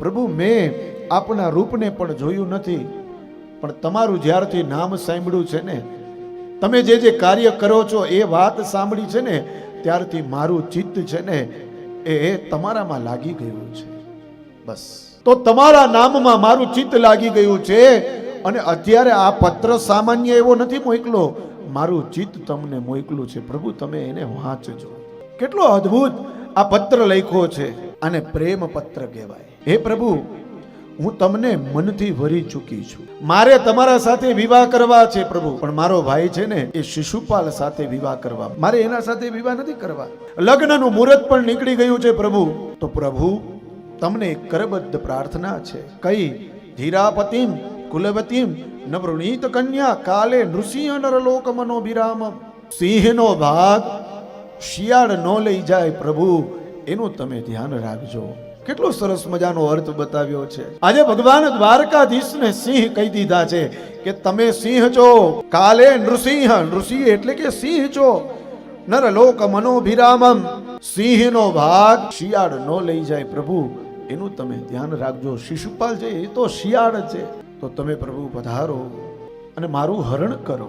પ્રભુ, મેં આપના રૂપને પણ જોયું નથી, પણ તમારું જ્યારથી નામ સાંભળ્યું છે ને, તમે જે જે કાર્ય કરો છો, એ વાત સાંભળી છે ને, ત્યારથી મારું ચિત્ત છે ને, એ તમારામાં લાગી ગયું છે. બસ. તો તમારા નામમાં મારું ચિત્ત લાગી ગયું છે, અને અત્યારે આ પત્ર સામાન્ય એવો નથી મોકલો, મારું ચિત્ત તમને મોકલું છે. પ્રભુ, તમે એને વાંચજો. કેટલો અદ્ભુત આ પત્ર લખ્યો છે. આને પ્રેમ પત્ર કહેવાય. હે પ્રભુ, હું તમને મનથી વરી ચૂકી છું. મારે તમારા સાથે વિવાહ કરવા છે પ્રભુ, પણ મારો ભાઈ છે ને એ શિશુપાલ સાથે વિવાહ કરવા. મારે એના સાથે વિવાહ નથી કરવા. લગ્નનું મુહૂર્ત પણ નીકળી ગયું છે પ્રભુ. તો પ્રભુ, તમને કરબદ્ધ પ્રાર્થના છે. કઈ ધીરાપતિમ, કુલવતીમ, નવૃણીત કન્યા, કાલે નૃસિંહ નરલોક મનોભિરામ સિંહનો ભાગ શિયાળ ન લઈ જાય પ્રભુ. એનું તમે ધ્યાન રાખજો. કેટલો સરસ મજાનો અર્થ બતાવ્યો છે. આજે ભગવાન દ્વારકાધીશને સિંહ કહી દીધા છે કે તમે સિંહ છો. કાલે નૃસિંહ નૃસિંહ એટલે કે સિંહ છો. નરલોક મનોભિરામમ. સિંહનો ભાગ શિયાળ ન લઈ જાય પ્રભુ. એનું તમે ધ્યાન રાખજો. શિશુપાલ છે, એ તો શિયાળ છે. તો તમે પ્રભુ પધારો અને મારું હરણ કરો.